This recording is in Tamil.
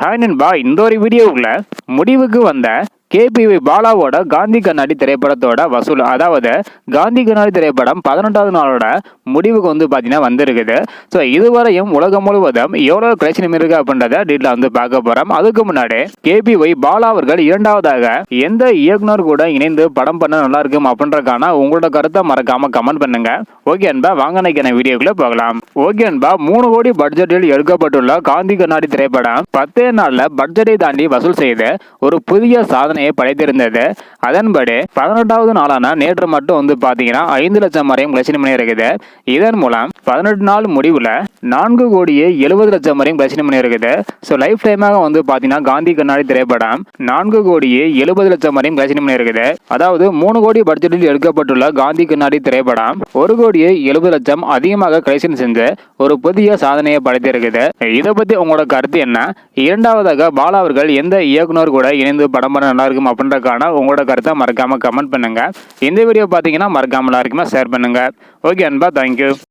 ஹாய் நண்பா இந்த ஒரு வீடியோவுக்குள்ள முடிவுக்கு வந்த கேபிவி பாலாவோட காந்தி கண்ணாடி திரைப்படத்தோட வசூல். அதாவது காந்தி கண்ணாடி திரைப்படம் பதினெட்டாவது நாளோட முடிவுக்கு வந்து பார்த்தீங்கன்னா வந்திருக்குது. ஸோ இதுவரையும் உலகம் முழுவதும் எவ்வளோ கலெக்ஷன் இருக்கு அப்படின்றத டீட்டில் வந்து பார்க்க போகிறோம் அதுக்கு முன்னாடி கேபிஒய் பாலா அவர்கள் இரண்டாவதாக எந்த இயக்குனர் கூட இணைந்து படம் பண்ண நல்லா இருக்கும் அப்படின்றக்கான உங்களோட கருத்தை மறக்காம கமெண்ட் பண்ணுங்க. ஓகே அன்பா வாங்க நினைக்கிற வீடியோக்குள்ள போகலாம். ஓகே அன்பா மூணு கோடி பட்ஜெட்டில் எடுக்கப்பட்டுள்ள காந்தி கண்ணாடி திரைப்படம் பத்தே நாளில் பட்ஜெட்டை தாண்டி வசூல் செய்து ஒரு புதிய சாதனை சாதனையை படைத்திருந்தது. அதன்படி பதினெட்டாவது நாளான நேற்று மட்டும் வந்து பாத்தீங்கன்னா ஐந்து லட்சம் வரையும் கலெக்ஷன் பண்ணியிருக்குது இதன் மூலம் பதினெட்டு நாள் முடிவுல நான்கு கோடியே எழுபது லட்சம் வரையும் கலெக்ஷன் பண்ணியிருக்குது ஸோ லைஃப் டைமாக வந்து பாத்தீங்கன்னா காந்தி கண்ணாடி திரைப்படம் நான்கு கோடியே எழுபது லட்சம் வரையும் கலெக்ஷன் பண்ணி இருக்குது. அதாவது மூணு கோடி பட்ஜெட்டில் எடுக்கப்பட்டுள்ள காந்தி கண்ணாடி திரைப்படம் ஒரு கோடியே எழுபது லட்சம் அதிகமாக கலெக்ஷன் செஞ்சு ஒரு புதிய சாதனையை படைத்திருக்குது. இதை பத்தி உங்களோட கருத்து என்ன? இரண்டாவதாக பாலா அவர்கள் எந்த இயக்குனர் கூட இணைந்து படம் பண்ண நல்லா இருக்கும் அப்படின்றக்கான உங்களோட கருத்தை மறக்காமல் கமெண்ட் பண்ணுங்க. இந்த வீடியோ பார்த்தீங்கன்னா மறக்காமல் எல்லாருக்குமே ஷேர் பண்ணுங்க. ஓகே அன்பா தேங்க்யூ